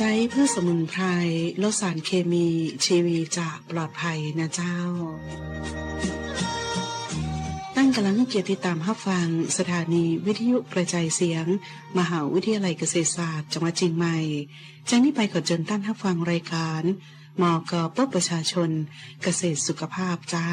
ใจเพื่อสมุนไพรลดสารเคมีชีวีจากปลอดภัยนะเจ้า ตั้งกำลังเกียรติตามรับฟัง สถานีวิทยุกระจายเสียง มหาวิทยาลัยเกษตรศาสตร์จังหวัดเชียงใหม่จากนี้ไปขอเชิญท่านรับฟังรายการมอกปประชาชนเกษตรสุขภาพเจ้า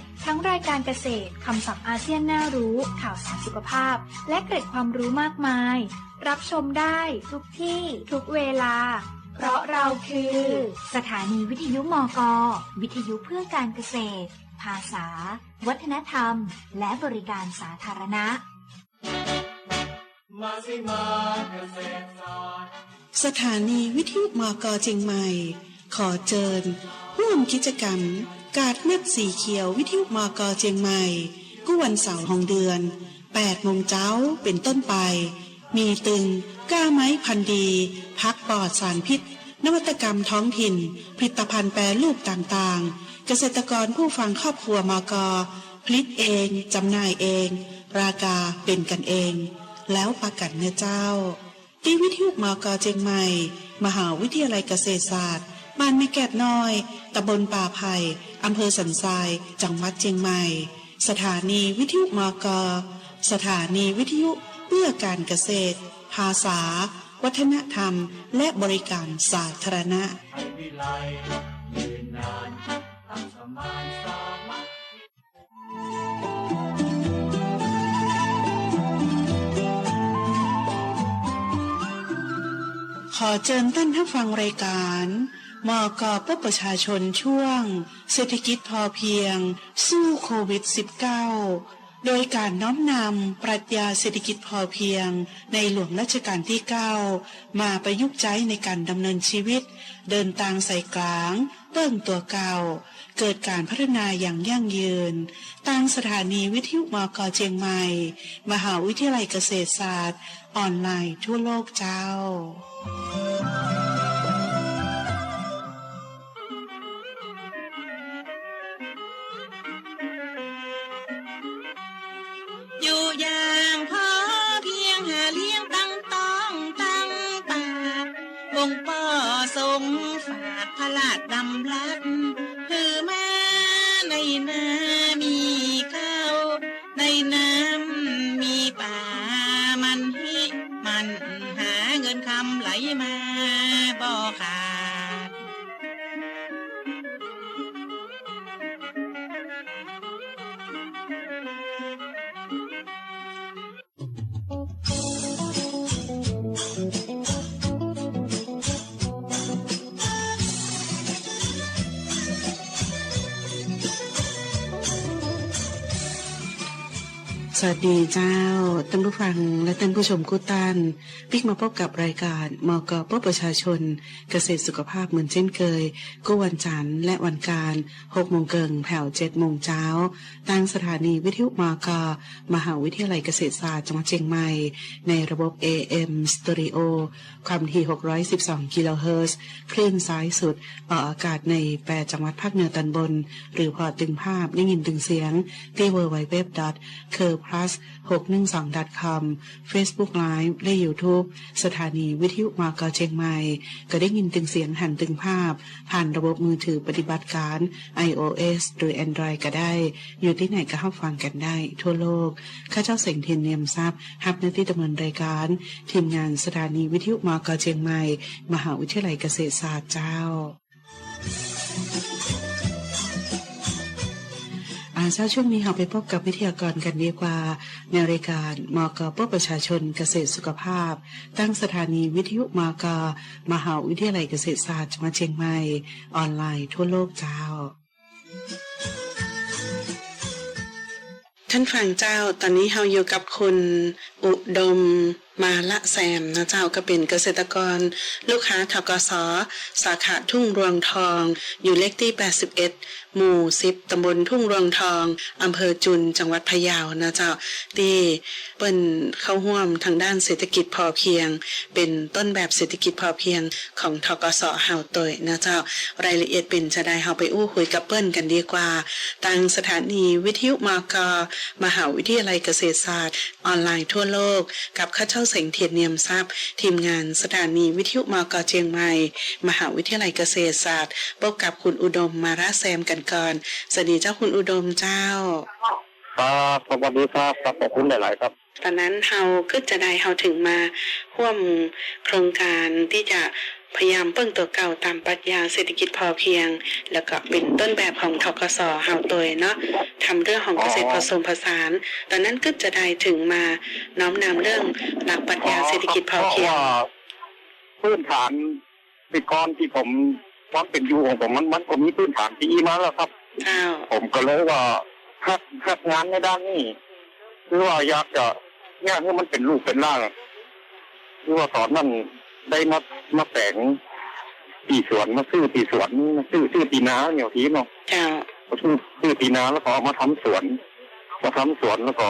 ทั้งรายการเกษตร คำศัพท์อาเซียนน่ารู้ ข่าวสารสุขภาพ และเกร็ดความรู้มากมาย รับชมได้ทุกที่ทุกเวลา เพราะเราคือ สถานีวิทยุมก วิทยุเพื่อการเกษตร ภาษา วัฒนธรรม และบริการสาธารณะ มาสิมาเกษตรศาสตร์สถานีวิทยุมกเชียงใหม่ ขอเชิญร่วมกิจกรรม กาดเม็ดสีเขียววิทยุมกเชียงใหม่กู้วันเสาร์ของเดือน8โมงเจ้าเป็นต้นไป มีตึงก้าไม้พันดี พักปลอดสารพิษ นวัตกรรมท้องถิ่น ผลิตภัณฑ์แปรรูปต่างๆ เกษตรกรผู้ฟังครอบครัวมกผลิตเองจำหน่ายเอง ราคาเป็นกันเอง แล้วประกันเนื้อเจ้าที่วิทยุมกเจียงใหม่ มหาวิทยาลัยเกษตรศาสตร์ บ้านแม่แกดน้อยตำบลป่าไผ่อำเภอสันทราย จังหวัดเชียงใหม่ สถานีวิทยุมก สถานีวิทยุเพื่อการเกษตร ภาษา วัฒนธรรม และบริการสาธารณะขอเชิญท่านรับฟังรายการ มกปประชาชนช่วง เศรษฐกิจพอเพียง สู้โควิด -19 โดยการน้อมนำปรัชญาเศรษฐกิจพอเพียง ในหลวงรัชกาลที่ 9 มาประยุกต์ใช้ในการดำเนินชีวิต เดินตางใส่กลาง เปิ้งตัวเก่า เกิดการพัฒนาอย่างยั่งยืนตั้งสถานีวิทยุมกเชียงใหม่ มหาวิทยาลัยเกษตรศาสตร์ ออนไลน์ทั่วโลกเจ้าากพระราชดำรักคือแม่ในนา สวัสดีเจ้าท่านผู้ฟังและท่านผู้ชมกุตันพิกมาพบกับรายการมกปประชาชน เกษตรสุขภาพเหมือนเช่นเคยก็วันจันทร์และวันการ6โมงเกิงแผ่ว7โมงเช้าทางสถานีวิทยุมกมหาวิทยาลัยเกษตรศาสตร์จังหวัดเชียงใหม่ ในระบบ AM Stereo ความถี่ 612 กิโลเฮิรตซ์คลื่นซ้ายสุดออกอากาศใน8จังหวัดภาคเหนือตอนบน หรือพอตึงภาพได้ยินตึงเสียงที่ www. c u r plus 612 com Facebook Live และ YouTube สถานีวิทยุมากเชียงใหม่ ก็ได้ยินตึงเสียงหันตึงภาพ ผ่านระบบมือถือปฏิบัติการ iOS หรือ Android ก็ได้ อยู่ที่ไหนก็เข้าฟังกันได้ ทั่วโลก ข้าเจ้าเสงเทียนเนียมทรัพย์ฮับหน้าที่ดำเนินรายการ ทีมงานสถานีวิทยุมากเชียงใหม่ มหาวิทยาลัยเกษตรศาสตร์เจ้า อาเช้าช่วงนี้เราไปพบกับวิทยากรกันดีกว่า ในรายการมกปประชาชนเกษตรสุขภาพ ตั้งสถานีวิทยุมกมหาวิทยาลัยเกษตรศาสตร์จังหวัดเชียงใหม่ ออนไลน์ทั่วโลกเจ้า ท่านฟังเจ้าตอนนี้เฮาอยู่กับคุณอุดมมาละแซมนะเจ้าก็เป็นเกษตรกร ลูกค้าทกสสาขาทุ่งรวงทอง อยู่เลขที่ 81 หมู่ 10 ตำบลทุ่งรวงทองอำเภอจุนจังหวัดพะเยานะเจ้าที่เปิ้นเข้าร่วมทางด้านเศรษฐกิจพอเพียง เป็นต้นแบบเศรษฐกิจพอเพียงของทกสเฮาตยนะเจ้ารายละเอียดเป็นจะได้เฮาไปอู้คุยกับเปิ้นกันดีกว่าทางสถานีวิทยุมกมหาวิทยาลัยเกษตรศาสตร์ ออนไลน์ทั่วโลกกับข้าเจ้าเสงเทียนเนียมทรัพย์ ทีมงานสถานีวิทยุมกเชียงใหม่ มหาวิทยาลัยเกษตรศาสตร์พบกับคุณอุดมมาราแซมกันก่อนสวัสดีเจ้าคุณอุดมเจ้าครับสวัสดีครับครับขอบคุณหลาย ๆ ครับ ตอนนั้นเฮาก็จะได้เฮาถึงมาร่วมโครงการที่จะ พยายามเปิ้งตัวเก่าตามปรัชญาเศรษฐกิจพอเพียง แล้วก็เป็นต้นแบบของทกสเฮาตัวเนาะทำเรื่องของเกษตรผสมผสาน ตอนนั้นก็จะได้ถึงมาน้อมนำเรื่องหลักปรัชญาเศรษฐกิจพอเพียงพราะว่าพื้นฐานปีกรที่ผมความเป็นอยู่ของผมมันมันก็มีพื้นฐานที่ดีมาแล้วครับเจ้าผมก็เลยว่าหักหักงานในด้านนี้คือว่าอยากจะเนี่ยให้มันเป็นรูปเป็นร่างคือว่าตอนนั้น ได้มามาแต่งปีสวนมาซื้อปีสวนมาซื้อซื้อปีนาเนี่ยทีเนาะเจ้ามาซื้อซื้อปีนาแล้วก็เอามาทำสวนมาทำสวนแล้วก็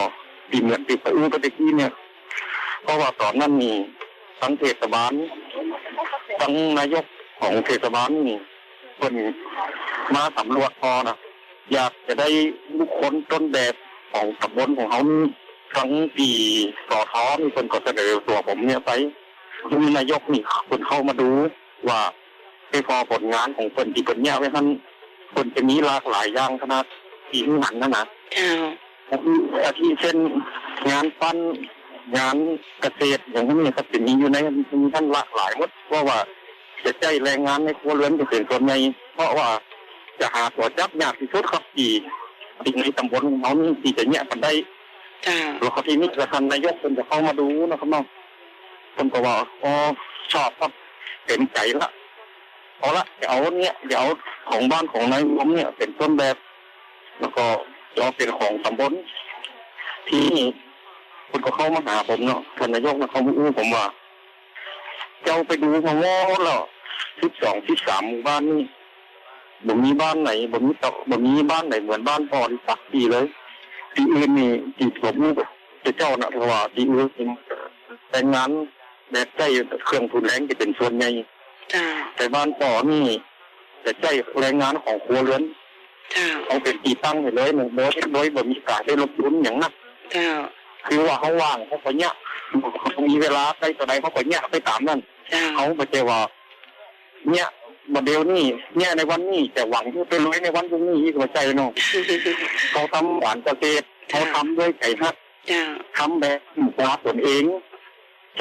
ปีเหมือนปีปะอื้อปะตะกี้เนี่ยเพราะว่าตอนนั้นนี่ทั้งเทศบาลทั้งนายกของเทศบาลนี่คนมาสำรวจพอนะอยากจะได้บุคคลต้นแบบของตำบลของเขานี่ทั้งปีก่อท้อมีคนก็เสนอตัวผมเนี่ยไป มีนายกนี่คนเข้ามาดูว่าไปพอผลงานของคนที่คนเนี่ยไว้ท่านคนจะมีหลากหลายอย่างขนาดที่หันนะนะเจ้าอาทิเช่นงานปั้นงานเกษตรอย่างนี้ครับจะมีอยู่ในมีท่านหลากหลายหมดเพราะว่าจะใจแรงงานในครัวเรือนจะเป็นส่วนใหญ่เพราะว่าจะหาตัวจับยากที่สุดครับที่ที่ในตำบลของเขานี่ที่จะเนี่ยกันได้เจ้าแล้วเขาที่นี่จะทันนายกคนจะเข้ามาดูนะครับเนาะ คนก็ว่าอ๋อชอบครับเต็มใจละเอาละเดี๋ยวเนี่ยเดี๋ยวของบ้านของนายผมเนี่ยเป็นต้นแบบ แล้วก็เอาเป็นของตำบลที่คุณก็เข้ามาหาผมเนาะท่านนายกนะเขาอู้ผมว่า เจ้าไปดูมาว่าแล้วสิบสองสิบสามหมู่บ้านนี่บ่มีบ้านไหนบ่มีตบ่มีบ้านไหนเหมือนบ้านพ่อที่สักทีเลยที่อื่นนี่ที่ผมจะเจ้านะเพราะว่าที่อื่นแต่งงาน แบบใช้เครื่องทุนแรงจะเป็นส่วนใหญ่เจ้าแต่บ้านพ่อนี่จะใช้แรงงานของครัวเรือนเจ้าเขาเป็นตีตั้งให้เลยหนึ่งโดยโดยบ่มีการได้ลบลุ้นอย่างนั้นเจ้าคือว่าเขาว่างเขาก็เนี่ยเขามีเวลาได้ต่อใดเขาก็เนี่ยไปตามนั่นเจ้าเขาไม่ใช่ว่าเนี่ยโมเดลนี่เนี่ยในวันนี้แต่หวังที่ไปรวยในวันพรุ่งนี้หัวใจเนาะเขาทำหวานเกษตรเขาทำด้วยใจฮักเจ้าทำแบบปลาตนเอง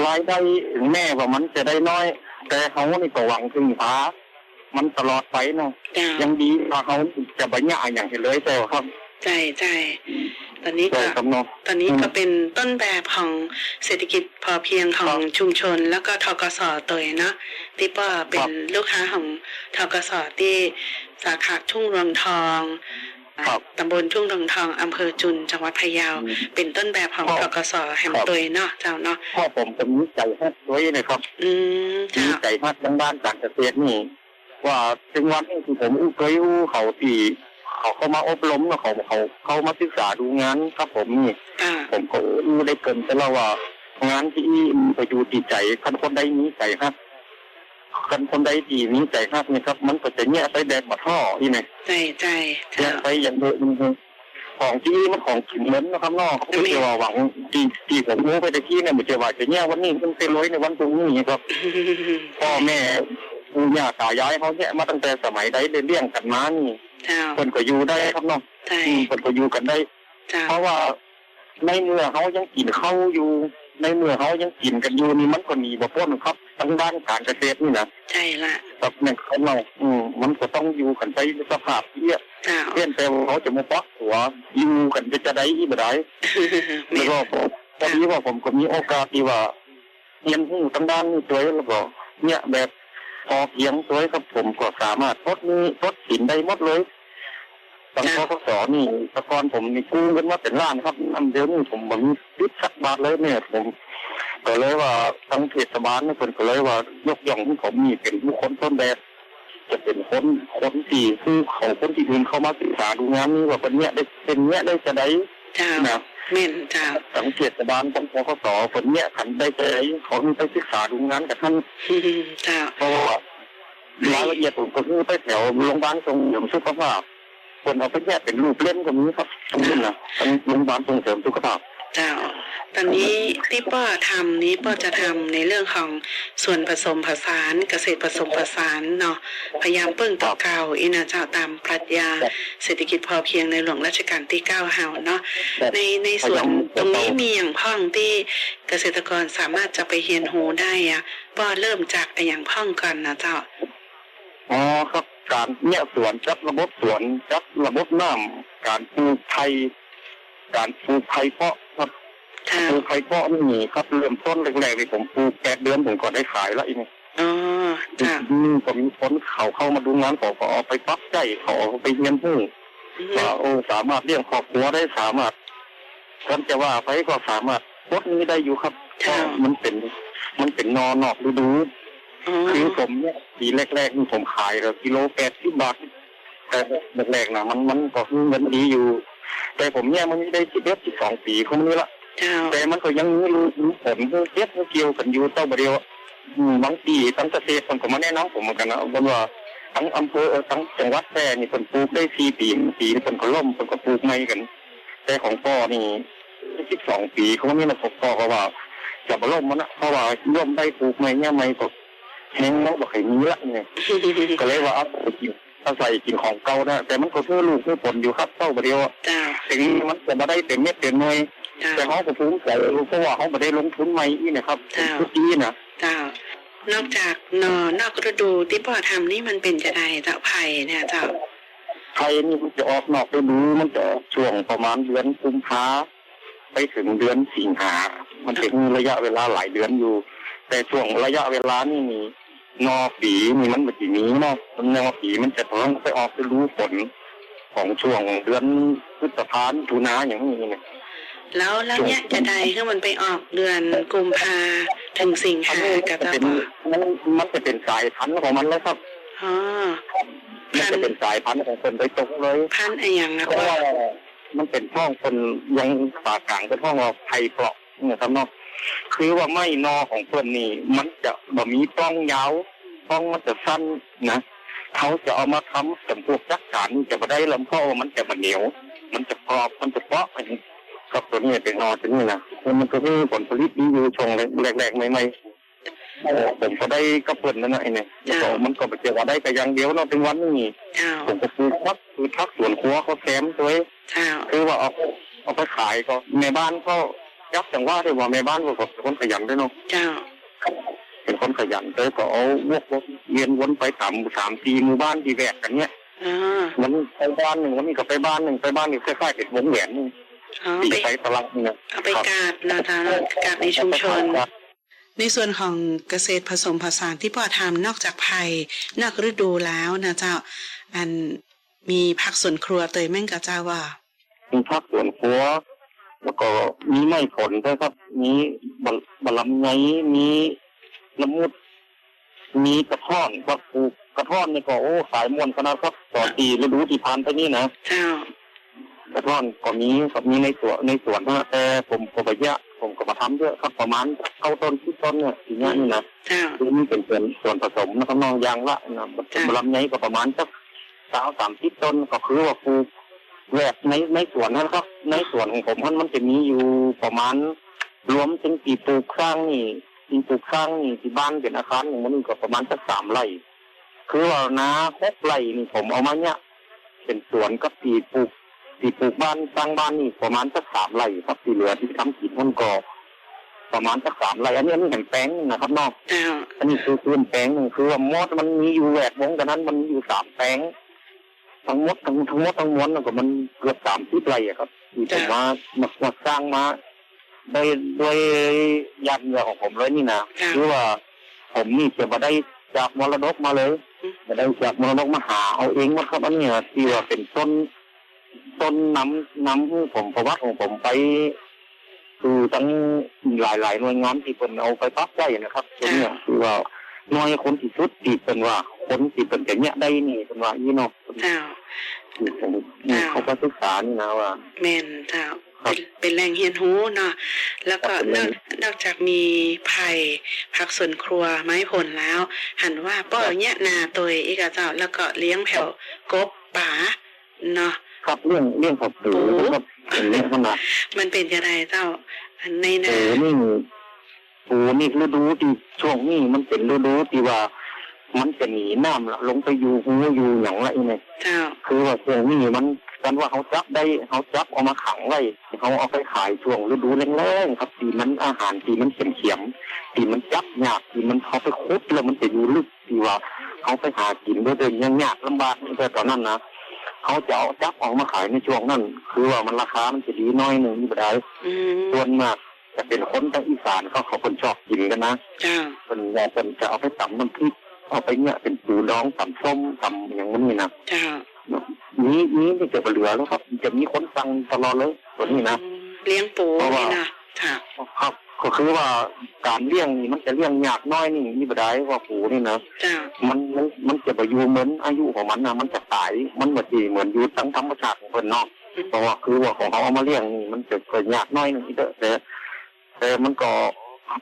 รายได้ถึงแม่ว่ามันจะได้น้อย แต่เขานี่ก็หวังถึงฟ้ามันตลอดไปเนาะเจ้ายังดีว่าเขาจะบัญญัติอย่างเห็นเลยแต่ว่าครับใจใจตอนนี้แต่ก็กำเนาะตอนนี้อืมก็เป็นต้นแบบของเศรษฐกิจพอเพียงของชุมชน แล้วก็ทกสตัวเนาะที่ป้าเป็นลูกค้าของทกสที่สาขาทุ่งรวงทองครับ ตำบลทุ่งรวงทองอำเภอจุนจังหวัดพะเยา เป็นต้นแบบของคทรับกสแห่งตัวเนาะเจ้าเนาะพ่อผมก็มีใจฮักด้วยนะครับอืมมีเจ้าใจฮักทางด้านการเกษตรนี่ว่าถึงวันนี้ที่ผมอู้เคยอู้เขาที่เขาเข้ามาอบรมแล้วเขาเขาเขามาศึกษาดูงานครับผมนี่อ่าผมก็อู้ได้เกรินไปแล้วว่างานที่มีประโยชน์ที่ใจคันคนใดมีใจฮั กคันคนใดที่มีใจฮักนี่ครับ มันก็จะเนี่ยไปแดกบัดท่ออีเนี่ยใจใจเนี่เจ้ายไปอย่างเดิมของที่มันของกินเหมือนนะครับนอกเขาไม่ใช่ว่าหวังที่ที่ผมรู้ไปตะกี้เนี่ยไม่ใช่ว่าจะเนี่ยวันนี้มันเป็นร้อยในวันพรุ่งนี้ครับพ่อแม่ปู่ย่าตายายเขาเนี่ยมาตั้งแต่สมัยใดได้เลี้ยงกันมานี่เจ้าคนก็อยู่ได้ครับเนาะใจอืมคนก็อยู่กันได้เจ้าเพราะว่าในเมื่อเขายังกินข้าวอยู่ ในเมื่อเขายังกินกันอยู่นี่มันก็หนีบ่พ้นครับทางด้านการเกษตรนี่นะใจละกับเนี่ยเขาเราอืมมันก็ต้องอยู่กันไปในสภาพที่เจ้าเพี้ยนแต่ว่าเขาจะมาปักหัวอยู่กันจะจะได้อีบ่ได้แม่แล้วก็ผมพอดีว่าผมก็มีโอกาสที่ว่าเรียนรู้ทางด้านนี้ด้วยแล้วก็เนี่ยแบบพอเพียงด้วยครับผมก็สามารถทดนี้ทดสินได้หมดเลย ตังค์กสนี่แตะกอนผมนี่กู้กันมาเป็นล้านครับอันเดียวนี่ผมบ่มีติดสักบาทเลยเนี่ยผมก็เลยว่าทั้งเทศบาลนี่คนก็เลยว่ายกย่องให้ผมนี่เป็นบุคคลต้นแบบจะเป็นคนคนที่คือเขาคนที่อื่นเข้ามาศึกษาดูงานนี่ว่าเป็นเนี้ยได้เป็นเนี้ยได้จะได้เจ้านะแม่นเจ้าสังเกตบาลของพคสคนเนี้ยขันได้ใจเขาไปศึกษาดูงานกับท่านเจ้าเพราะว่ารายละเอียดผมก็คือไปแถวโรงพยาบาลส่งเสริมสุขภาพ คนเอาไปแยกเป็นรูปเล่มก็มีครับตรงนี้นะทั้งโรงพยาบาลส่งเสริมสุขภาพ เจ้า ตอนนี้ที่ป้อทำนี้ป้อจะทำในเรื่องของส่วนผสมผสานเกษตรผสมผสานเนาะพยายามเปิ้งต่อเก่าอินะเจ้าตามปรัชญาเศรษฐกิจพอเพียงในหลวงรัชกาลที่เก้าเฮาเนาะในในส่วนตรงนี้มีอย่างพ่องที่เกษตรกรสามารถจะไปเรียนรู้ได้อะป้อเริ่มจากไอ้อย่างพ่องก่อนนะเจ้าอ๋อครับ การเนี่ยสวนจัดระบบสวนจัดระบบน้ำการปลูกไทยการปลูกไทยเพาะครับเจ้าปลูกไทยเพาะนี่ครับเริ่มต้นแรกๆเลยผมปลูกแปดเดือนผมก็ได้ขายแล้วอีกอ๋อเจ้าอืมก็มีคนเขาเข้ามาดูงานเขาก็เอาไปปักใจเขาเอาไปเรียนรู้ว่าโอ้สามารถเลี้ยงครอบครัวได้สามารถคนจะว่าไปก็สามารถพดนี้ได้อยู่ครับเพราะมันเป็น มันเป็นนอนอกฤดูอ๋อ คือผมเนี่ยปีแรกๆนี่ผมขายก็กิโลแปดสิบบาทแต่แรกๆนะมันมันก็คือเงินดีอยู่ แต่ผมเนี่ยมันได้สิบเอ็ดสิบสองปีเขานี้ละเจ้าแต่มันก็ยังมีรู้รู้ผลเก็บเกี่ยวกันอยู่เต้าบเดียวอืมบางปีทั้งเกษตรคนก็มาแนะนำผมเหมือนกันนะบนว่าทั้งอำเภอเอ่อทั้งจังหวัดแพร่นี่คนปลูกได้สี่ปีปีนี่คนก็ล่มคนก็ปลูกไม่กัน แต่ของพ่อนี่สิบสองปีเขาก็มีระบบพ่อก็ว่าจะมาล่มมันนะเพราะว่าล่มได้ปลูกไม่เนี่ยไม่ก็ แห้งแล้วบอกให้มีละเนี่ยก็เลยว่าเอาไปกินเอาใส่กินของเก่าได้แต่มันก็เพื่อลูกเพื่อผลอยู่ครับเต้าบเดียวอะเจ้าถึงมันจะมาได้เต็มเม็ดเต็มหน่วยเจ้าแต่เขาก็ภูมิใจเพราะว่าเขาไม่ได้ลงทุนใหม่นี่นะครับจ้าทุกปีนะเจ้านอกจากนอนอกฤดูที่ป้อทำนี่มันเป็นจะไดเจ้าไผ่เนี่ยเจ้าไทยนี่มันจะออกนอกฤดูมันจะออกช่วงประมาณเดือนกุมภาไปถึงเดือนสิงหา มันจะมีระยะเวลาหลายเดือนอยู่ แต่ช่วงระยะเวลานี่มี นอปีนี่มันแบบนี้เนาะนอปีมันจะต้องไปออกฤดูฝนของช่วงเดือนพฤษภาคมถุนาอย่างนี้เนี่ยแล้วแล้วเนี่ยจะไดคือมันไปออกเดือนกุมภาถึงสิงอันหานี้กับจะเจ้าเป็นป้อมันมันจะเป็นสายพันธุ์ของมันเลยครับอ๋อมันจะเป็นสายพันธุ์ของคนโดยตรงเลยพันธุ์อะไรอย่างนะเพราะป้อว่ามันเป็นห้องคนยังปากกลางเป็นห้องว่าไทยเปราะเนี่ยครับเนาะ คือว่าไม่นอของเพื่อนนี่ มันจะบ่มีป้องยาวป้องมันจะสั้นนะเขาจะเอามาทำกับพวกจักรานนี่จะมาได้ลำเพราะว่ามันจะมาเหนียว มันจะกรอบมันจะเปราะอันนี้ครับตัวนี้เป็นนอตัวนี้นะมันก็มีผลผลิตดีอยู่ช่วงแรกๆใหม่ๆเออผมก็ได้กระเพื่อนนั่นนะไอ้เนี่ยแล้วก็มันก็ไปเจอว่าได้แต่อย่างเดียวเนาะถึงวันนี้เจ้าผมก็ปลูกพักคือทักสวนครัวเขาแซมตัวเองเจ้าคือว่าเอาเอาไปขายก็แม่บ้านก็ ยับจังว่าได้ว่าแม่บ้านก็เป็นคนขยันด้วยเนาะเจ้า เป็นคนขยันเลยก็เอาวกวนเวียนวนไปสามสามสี่หมู่บ้านที่แวกกันเนี่ยอ๋อมันไปบ้านหนึ่งวันนี้ก็ไปบ้านหนึ่งไปบ้านหนึ่งคล้ายๆเป็นวงแหวนหนึ่งอ๋อตีไปไปตารางเนี่ยเอาไปกาดนะเจ้าเนอะกาดในชุมชน ในส่วนของเกษตรผสมผสานที่ป้อทำนอกจากไผ่นอกฤดูแล้วนะเจ้า อันมีผักสวนครัวเตยแม่งกับเจ้าว่ามีพักสวนครัว แล้วก็มีไม้ผลด้วยครับ มีบะบะลำไงมีละมุด มีกระท่อนครับปลูกกระท่อนนี่ก็โอ้ขายมวนขนาดครับต่อปีฤดูที่ผ่านไปนี่นะเจ้ากระท่อนก็มีครับมีในสวนในสวนนะแต่ผมก็ไปเยอะผมก็มาทำเยอะครับประมาณเก้าต้นที่ต้นเนี่ยทีนี้นี่นะคือนี่เป็นส่วนส่วนผสมนะครับน้องยางละนะจ้ะลำไยก็ประมาณสักสาวสามสิบต้นก็คือว่าปลูก แวกในในสวนนะครับ ในสวนของผมมันมันจะมีอยู่ประมาณรวมถึงปีปลูกสร้างนี่ปีปลูกสร้างนี่ที่บ้านเป็นอาคารอย่างนี้ก็ประมาณสักสามไร่คือว่านาหกไร่นี่ผมเอามาเนี่ยเป็นสวนกับปีปลูกปีปลูกบ้านสร้างบ้านนี่ประมาณสักสามไร่ครับที่เหลือที่ทำกินมันก็ประมาณสักสามไร่อันนี้อันนี้เห็นแปลงนะครับเนอกเจ้าอันนี้คือพื้นแปลงหนึ่งคือว่ามดมันมีอยู่แหวกวงกันนั้นมันอยู่สามแปลง ทั้งหมดทั้งทั้งหมดทั้งมวลก็มันเกือบสามสิบไร่อะครับที่ผมมามามาสร้างมาโดยโดยญาติเหนือของผมเลยนี่นะจ้ะคือว่า ผมนี่จะมาได้จากมรดกมาเลยอืมมาได้จากมรดกมาหาเอาเองมาครับอันเนี้ยที่ว่าเป็นต้นต้นน้ำน้ำผมประวัติของผมไปคือตั้งหลายหลายๆหน่วยงานที่เป็นเอาไปปักไว้นะครับตัวเนี้ยคือว่าน้อยคนที่สุดที่เป็นว่า คนที่เป็นอย่างเนี้ยได้นี่เป็นว่าอีเนาะเจ้าผมเขาก็ศึกษานี่นะว่า แม่นเจ้าครับเป็นเป็นแรงเฮียนหูเนาะแล้วก็ครับนอกนอกจากมีไผ่ผักสวนครัวไม้ผลแล้ว หันว่าป้อเนี่ยนาตัวอีกอะเจ้า แล้วก็เลี้ยงแผ่วกบป๋าเนาะครับเรื่องเรื่องของปูนะครับเป็นเรื่องขนาดมันเป็นยังไงเจ้าอันในปูนานี่ปูนี่ฤดูที่ช่วงนี้มันเป็นฤดูที่ว่า มันจะหนีน้ำละลงไปอยู่หูอยู่อย่างไรเนี่ยเจ้า คือว่าช่วงนี้มันกันว่าเขาจับได้เขาจับเอามาขังไว้เขาเอาไปขายช่วงฤดูแรงๆครับที่มันอาหารที่มันเข็มเข็มๆที่มันจับยากที่มันเขาไปคุดแล้วมันจะอยู่ลึกที่ว่าเขาไปหากินด้วยตัวยังยากลำบากนี่แต่ตอนนั้นนะเขาจะเอาจับออกมาขายในช่วงนั้น คือว่ามันราคามันจะดีน้อยหนึ่งนี่ไม่ได้อืมส่วนมากจะเป็นคนทางอีสานเขาเขาคนชอบกินกันนะเจ้าคนว่าคนจะเอาไปตำน้ำพริก เอาไปเนี่ยเป็นปูดองตำส้มตำอย่างนี้นะเจ้านี้นี้ไม่เก็บเหลือแล้วครับ จะมีคนสั่งตลอดเลยตัวนี้นะอืมเลี้ยงปูเพราะว่านี่นะเจ้าครับก็คือว่าการเลี้ยงนี่มันจะเลี้ยงยากน้อยนี่นี่บ่ได้ว่าปูนี่นะเจ้ามันมันมันจะไปอยู่เหมือนอายุของมันนะมันจะตายมันบ่สิเหมือนอยู่ทั้งธรรมชาติของเพิ่นเนาะเพราะว่าคือว่าของเขาเอามาเลี้ยงนี่มันจะเกิดยากน้อยหนึงอีกเด้อแต่แต่มันก็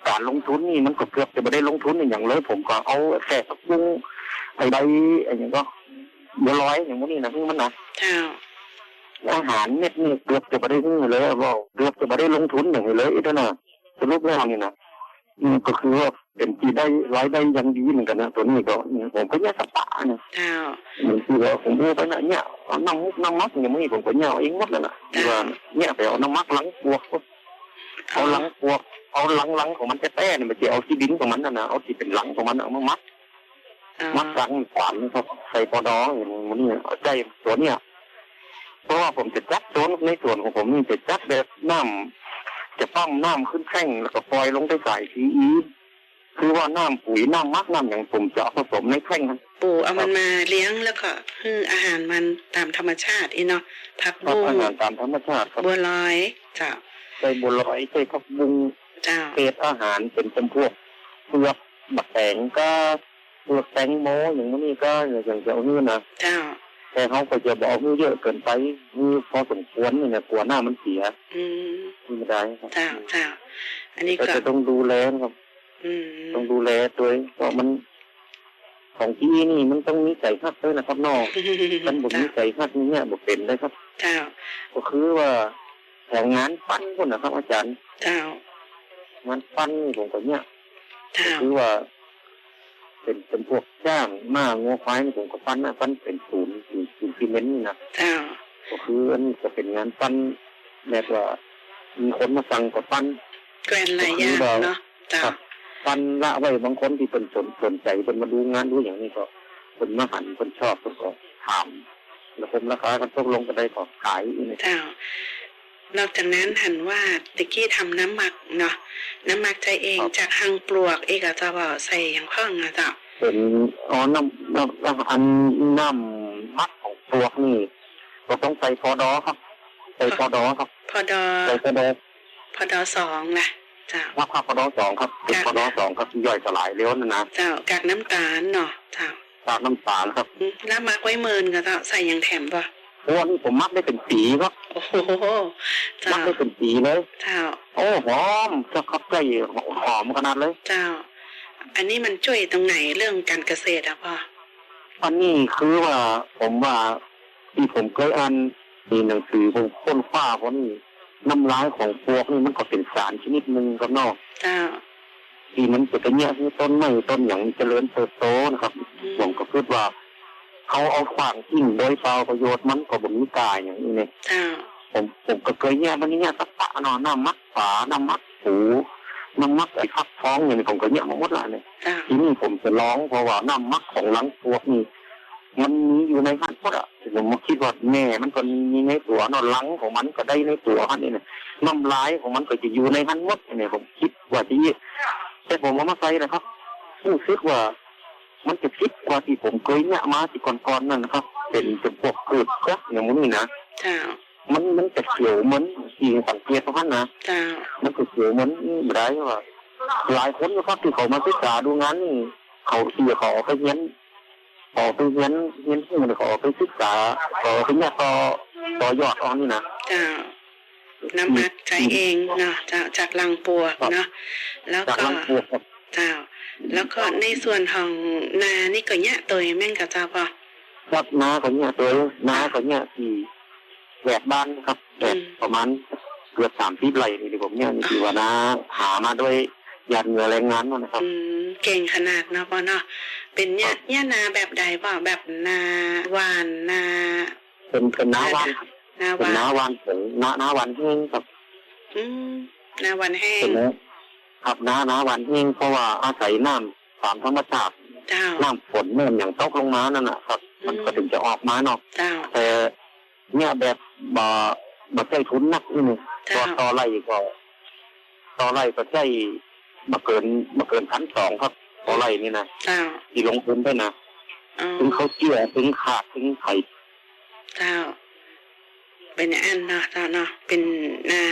การลงทุนนี่มันก็เกือบจะไม่ได้ลงทุนอย่างเลย ผมก็เอาแค่ผักบุ้งไอ้ใบไอ้หยังก็บัวลอยอย่างนี้นะคือมันนะเจ้าอาหารเม็ดนี่เกือบจะไม่ได้ซื้อเลยว่าเกือบจะไม่ได้ลงทุนอย่างนี้เลยอีกนะสรุปแล้วนี่นะอืมก็คือว่าเป็นที่ได้รายได้อยังดีเหมือนกันนะตัวนี้ก็อืมผมก็เนี่ยสปาเนี่ยเจ้ามันคือว่าผมพูดไปนะเนี่ยเอาน้ำมุกน้ำมักอย่างนี้ผมก็เนี่ยเอาเองหมดเลยนะคือว่าเนี่ยไปเอาน้ำมักหลังปวกเอาหลังปวก เอาหลังหลังของมันจะแต้เนี่ยมันจะเอาที่ดินของมันนะนะเอาที่เป็นหลังของมันเอามามัดอ๋อมัดหลังขวานนะครับใส่ปอดออย่างนี้เอาใจตัวเนี่ยเพราะว่าผมจะจัดโซนในส่วนของผมนี่จะจัดแบบน้ำจะปั้มน้ำขึ้นแท่งแล้วก็ปล่อยลงไปใส่ซีอีคือว่าน้ำปุ๋ยน้ำมักน้ำอย่างผมจะเอาผสมในแท่งนะปูเอามันมาเลี้ยงแล้วก็คืออาหารมันตามธรรมชาติอีเนาะผักครับบุ้งอาหารตามธรรมชาติครับบัวลอยเจ้าใส่บัวลอยใส่ผักบุ้ง เจ้าเศษอาหารเป็นจำพวกเปลือกบักแตงก็เปลือกแตงโมอย่างนี้ก็อย่างจะเอานี่นะเจ้าแต่เขาก็จะบอกว่าเยอะเกินไปนี่พอสมควรนี่นะกลัวหน้ามันเสีย อืมไม่ได้ครับเจ้าเจ้าอันนี้ก็ก็จะต้องดูแลนะครับ อืมต้องดูแลด้วยเพราะมัน ของที่นี่มันต้องมีใจฮักด้วยนะครับนอกมันบอกมีเจ้าใจฮักนี่เนี่ยบอกเป็นได้ครับ เจ้าก็คือว่าแถวงานปั้นคนนะครับ อาจารย์ เจ้า งานปั้นนี่ผมก็เนี่ยเจ้าคือว่า เป็นเป็นพวกจ้างมางัวควายนี่ผมก็ปั้นนะปั้นเป็นศูนย์ศูนย์ศูนย์ซีเมนต์นี่นะเจ้าก็คืออันนี้จะเป็นงานปั้นแบบว่ามีคนมาสั่งก็ปั้นแกรนหลายอย่างเนาะเจ้าครับปั้นละไว้บางคนที่เป็นสนสนใจเป็นมาดูงานดูอย่างนี้ก็เป็นมาหันเป็นชอบก็ก็ถามแล้วผมราคากันตกลงกันได้ก็ขายอีกเจ้า นอกจากนั้นหันว่าตะกี้ทำน้ำหมักเนาะน้ำหมักใจเองจากหังปลวกเอกอาจจะบอกใส่อย่างพ่องอะเจ้าเป็นอ๋อน้ำน้ำน้ำอันน้ำมัดของพวกนี่ก็ต้องใส่พอดอครับใส่พอดอครับพอดอใส่พอดอพอดอสองล่ะเจ้าว่าภาพพอดอสองครับเป็นพอดอสองครับที่ย่อยสลายเร็วนะนะเจ้ากากน้ำตาลเนาะเจ้าตามน้ำตาลครับอืมแล้วมักไว้เมินก็เจ้าใส่อย่างแถมป่ะ เพราะว่านี่ผมมัดได้เป็นปีครับโอ้โหเจ้ามัดได้เป็นปีเลยเจ้า โอ้หอมจะครับใกล้หอมขนาดเลย เจ้า อันนี้มันช่วยตรงไหนเรื่องการเกษตรอะพ่ออันนี้คือว่าผมว่าที่ผมเคยอ่านมีหนังสือผมค้นคว้าเพราะนี่น้ำลายของพวกนี่มันก็เป็นสารชนิดหนึ่งครับเนอกเจ้าที่มันจะเป็นเนี่ยคือต้นไม้ต้นอย่างเจริญเติบโตนะครับอืมผมก็คิดว่า เขาเอาขวางทิ้งโดยเปล่าประโยชน์มันก็บ่มีกายอย่างนี้เนี่ยเจ้าผมผมก็เคยเนี่ยมันเนี่ยสักปะเนอนน้ำมัดฝาน้ำมัดหูน้ำมัดไอ้ฟักทองอย่างนี้ผมก็เนี่ยมาหมดและเนี่ยเจ้าทีนี้ผมจะร้องเพราะว่าน้ำมักของหลังพวกนี้มันมีอยู่ในหันพดอะผมมาคิดว่าแม่มันก็มีในตัวเนอนหลังของมันก็ได้ในตัวหันนี่เนี่ยน้ำลายของมันก็จะอยู่ในหันหมดเนี่ยผมคิดว่าที่แต่ผมเอามาใส่นะครับรู้สึกว่า มันจะคิดกว่าที่ผมเคยเนี่ยมาที่ก่อนๆนั่นนะครับ เป็นเป็นพวกเกิดกักอย่างนี้นะเจ้ามันมันจะเขียวเหมือนสิ่งสังเกตของท่านนะเจ้ามันก็เขียวเหมือนบ่ได้ว่าหลายคนนะครับที่เขามาศึกษาดูงานนี่เขาเสียเขาไปเรียนขอไปเรียนเรียนที่มันขอไปศึกษาขอไปเนี่ยต่อต่อยอดเอ่อนนี่นะเจ้าน้ำมัดใช้เองเนาะเจ้าจากลังปวกเนาะแล้วจากก็นั้นปวกครับเจ้า แล้วก็ในส่วนของนานี่ก็เนี่ยตัวแม่งกับเจ้าป่ะครับน้าเขาเนี่ยตัวน้าเขาเนี่ยที่แหวกบ้านครับแหวกประมาณเกือบสามสิบไร่นี่ที่ผมเนี่ยนี่คือว่าน้าหามาด้วยหยาดเหงื่อแรงงานมานะครับอืมเก่งขนาดเนาะป่ะเนาะเป็นเนี่ยเนี่ยนาแบบใดป่ะแบบนาหวานนาเป็นเป็นน้าวันนาหเป็นวานน้าวันของน้าน้าวันแห้งครับ อืมนาหวานแห้งเป็นน้า ครับน้าน้าวันแห้งเพราะว่าอาศัยน้ำตามธรรมชาติเจ้า น้ำฝนเนื่องอย่างตกลงมานั่นนะครับ มันก็ถึงจะออกมาเนาะเจ้า แต่เนี่ยแบบบ่บ่ใช้ทุนนักนี่นึงต่อเจ้าต่อไร่ก็ต่อไร่ก็ใช้มาเกินมาเกินพันสองครับต่อไร่นี่นะเจ้าที่ลงทุนไปนะอ๋อถึงเขาเกี่ยถึงขาดถึงไข่เจ้า เป็นอันเนาะเจ้าเนาะเป็นนา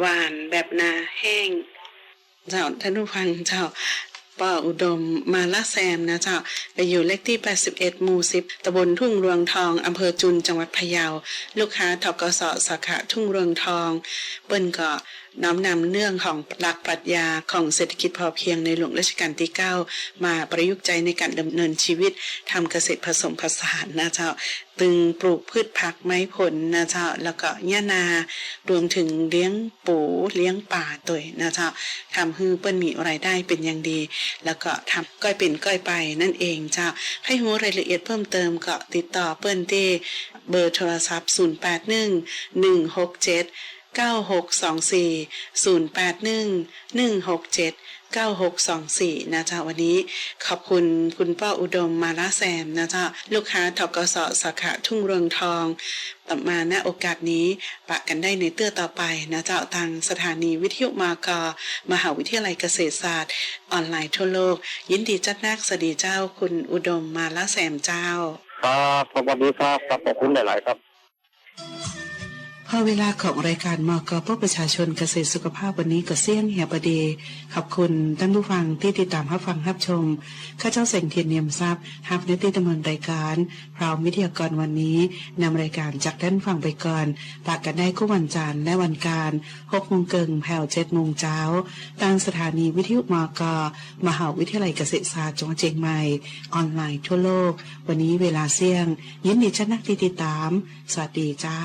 หวานแบบนาแห้ง เจ้าท่านผู้ฟังเจ้าป้าอุดมมาละแซมนะเจ้าไปอยู่เลขที่ 81 หมู่ 10ตำบลทุ่งรวงทองอำเภอจุนจังหวัดพะเยา ลูกค้าทกสสาขาทุ่งรวงทอง เปิ้นก็น้อมนำเนื่องของหลักปรัชญาของเศรษฐกิจพอเพียงในหลวงรัชกาลที่ 9 มาประยุกต์ใจในการดำเนินชีวิตทำเกษตรผสมผสานนะเจ้าตึงปลูกพืชผักไม้ผลนะเจ้าแล้วก็หญ้านารวมถึงเลี้ยงปูเลี้ยงป่าตัวยนะเจ้าทำให้เปิ้นมีรายได้เป็นอย่างดี แล้วก็ทำก้อยเป็นก้อยไปนั่นเองเจ้าให้รู้รายละเอียดเพิ่มเติมก็ติดต่อเปิ้นที่เบอร์โทรศัพท์ 081 167 9624 081 167 9624 นะจ๊ะวันนี้ขอบคุณคุณป้าอุดมมาลาแซมนะจ๊ะลูกค้าทกสสาขาทุ่งเรืองทองต่อมาณโอกาสนี้ปะกันได้ในเตื้อต่อไปนะเจ้าทางสถานีวิทยุมากมหาวิทยาลัยเกษตรศาสตร์ ออนไลน์ทั่วโลก ยินดีจัดนักสวัสดีเจ้าคุณอุดมมาลาแซมเจ้า ครับสวัสดีครับครับขอบคุณหลาย ๆ ครับ พอเวลาของรายการมอกพบประชาชนเกษตรสุขภาพวันนี้ก็เสี่ยงเหียประเดขอบคุณท่านผู้ฟังที่ติดตามรับฟังรับชม ข้าเจ้าแสงเทียนเนียมทรัพย์ฮับในติดดำนนรายการ พร้อมวิทยากรวันนี้นำรายการจากท่านฟังไปก่อนปากกันได้ก็วันจันทร์และวันการ6โมงเกิงแผ่ว7โมงเช้าทางสถานีวิทยุมอกมหาวิทยาลัยเกษตรศาสตร์จังหวัดเชียงใหม่ออนไลน์ทั่วโลก วันนี้เวลาเสี่ยง ยินดีชนักที่ติดตาม สวัสดีเจ้า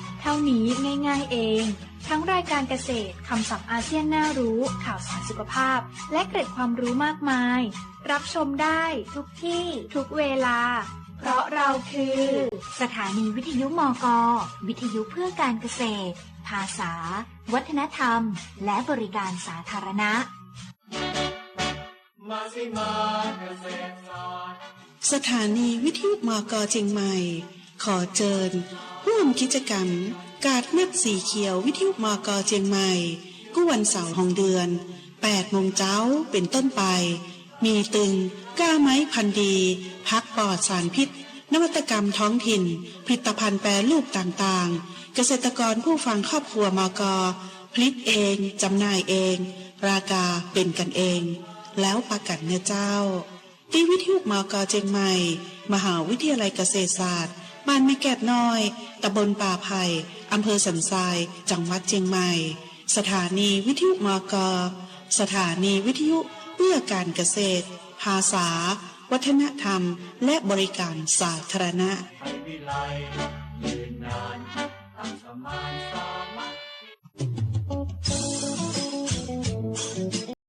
เท่านี้ง่ายๆเอง ทั้งรายการเกษตรคำศัพท์อาเซียนน่ารู้ ข่าวสารสุขภาพ และเกร็ดความรู้มากมาย รับชมได้ทุกที่ทุกเวลา เพราะเราคือ สถานีวิทยุมก วิทยุเพื่อการเกษตร ภาษา วัฒนธรรม และบริการสาธารณะ มาสิมาเกษตรศาสตร์สถานีวิทยุมกเชียงใหม่ ขอเชิญ ร่วมกิจกรรม กาดนัดสีเขียววิทยุมกเชียงใหม่กู้วันเสาร์ของเดือน8โมงเช้าเป็นต้นไป มีตึงก้าไม้พันดี พักปลอดสารพิษ นวัตกรรมท้องถิ่น ผลิตภัณฑ์แปรรูปต่างๆ เกษตรกรผู้ฟังครอบครัวมกผลิตเองจำหน่ายเอง ราคาเป็นกันเอง แล้วประกันเนื้อเจ้าที่วิทยุมกเจียงใหม่ มหาวิทยาลัยเกษตรศาสตร์ บ้านไม่แกดน้อยตำบลป่าไผ่อำเภอสันทราย จังหวัดเชียงใหม่ สถานีวิทยุมก สถานีวิทยุเพื่อการเกษตร ภาษา วัฒนธรรม และบริการสาธารณะ